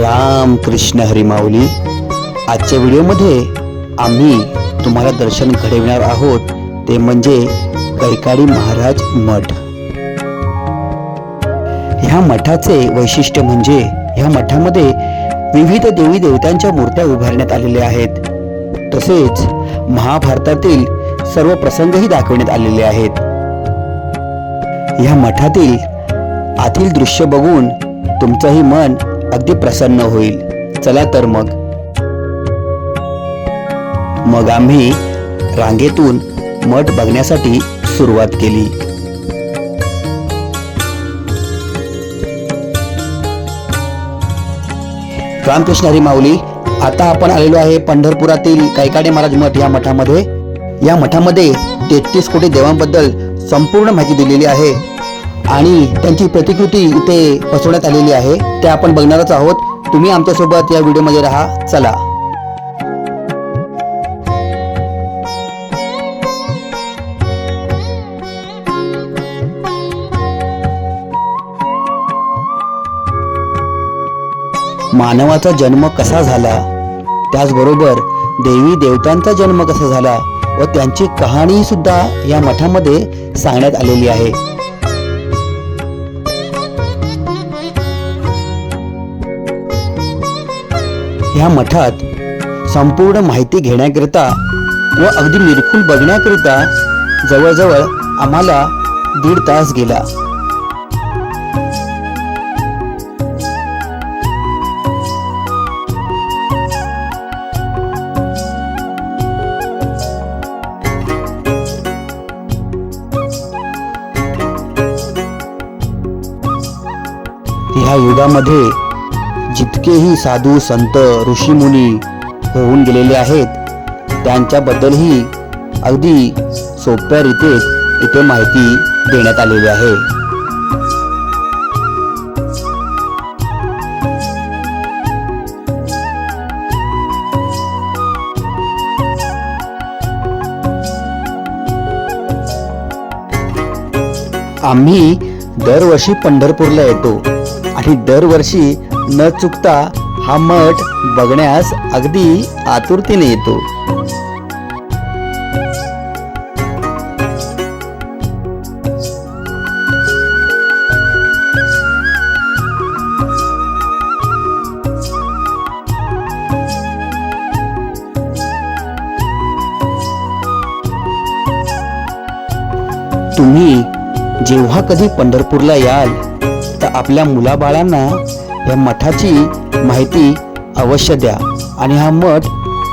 राम कृष्ण हरिमावली आजच्या व्हिडिओमध्ये आम्ही तुम्हाला दर्शन घडविणार आहोत. ते म्हणजे कैकाडी महाराज मठ. ह्या मठाचे वैशिष्ट्य म्हणजे ह्या मठामध्ये विविध देवी देवतांच्या मूर्त्या उभारण्यात आलेल्या आहेत. तसेच महाभारतातील सर्व प्रसंगही दाखवण्यात आलेले आहेत. ह्या मठातील आतील दृश्य बघून तुमचंही मन अगदी प्रसन्न होईल. चला तर मग. मग आम्ही रांगेतून मठ बघण्यासाठी सुरुवात केली. रामकृष्ण हरी माऊली आता आपण आलेलो आहे पंढरपुरातील कैकाडे महाराज मठ या मठामध्ये. या मठामध्ये तेहतीस कोटी देवांबद्दल संपूर्ण माहिती दिलेली आहे. आणि त्यांची प्रतिकृती इथे बसवण्यात आलेली आहे. ते आपण बघणारच आहोत. तुम्ही आमच्यासोबत या व्हिडिओमध्ये राहा. चला. मानवाचा जन्म कसा झाला? त्याचबरोबर देवी देवतांचा जन्म कसा झाला? व त्यांची कहाणी सुद्धा या मठामध्ये सांगण्यात आलेली आहे. ह्या मठात संपूर्ण माहिती घेण्याकरिता व अगदी निरखून बघण्याकरिता जवळजवळ आम्हाला दीड तास गेला. ह्या युगामध्ये जितकेही साधू संत ऋषीमुनी होऊन गेलेले आहेत त्यांच्याबद्दलही अगदी सोप्या रीतीत इथे माहिती देण्यात आलेली आहे. आम्ही दरवर्षी पंढरपूरला येतो आणि दरवर्षी न चुकता हा मठ बघण्यास अगदी आतुरतेने येतो. तुम्ही जेव्हा कधी पंढरपूरला याल तर आपल्या मुलाबाळांना या मठाची माहिती अवश्य द्या आणि हा मठ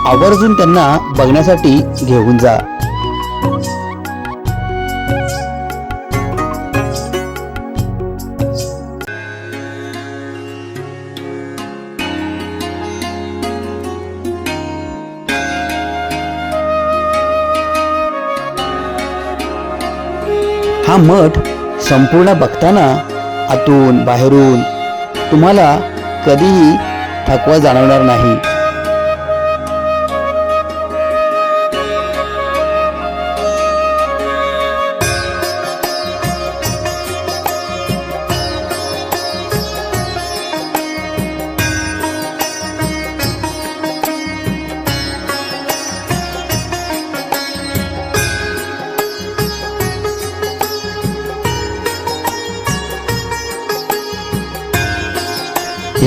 आवर्जून त्यांना बघण्यासाठी घेऊन जा. हा मठ संपूर्ण बघताना आतून बाहेरून तुम्हाला कधीही थकवा जाणवणार नाही.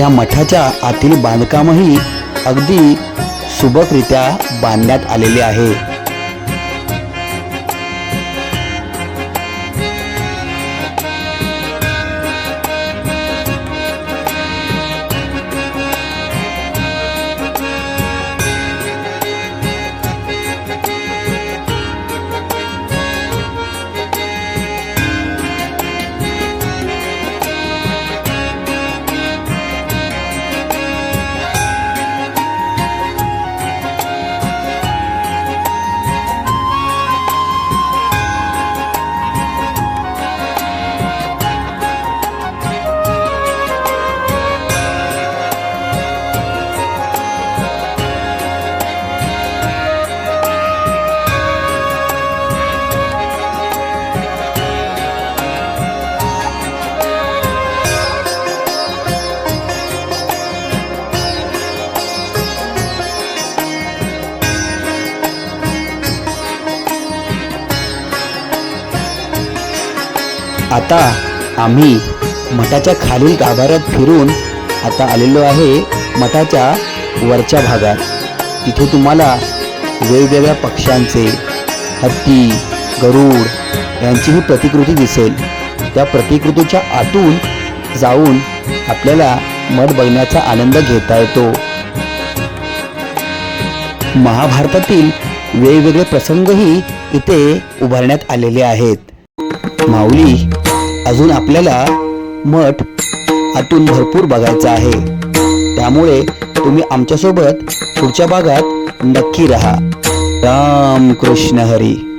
या मठाच्या आतील बांधकामही अगदी सुबकरित्या बांधण्यात आलेले आहे. आता आम्ही मठाच्या खालील गाभाऱ्यात फिरून आता आलेलो आहे मठाच्या वरच्या भागात. तिथे तुम्हाला वेगवेगळ्या पक्ष्यांचे हत्ती गरुड यांचीही प्रतिकृती दिसेल. त्या प्रतिकृतीच्या आतून जाऊन आपल्याला मठ बघण्याचा आनंद घेता येतो. महाभारतातील वेगवेगळे प्रसंगही इथे उभारण्यात आलेले आहेत. माऊली अजून आपल्याला मठ आतून भरपूर बघायचा आहे. त्यामुळे तुम्ही आमच्यासोबत पुढच्या भागात नक्की राहा. राम कृष्ण हरी.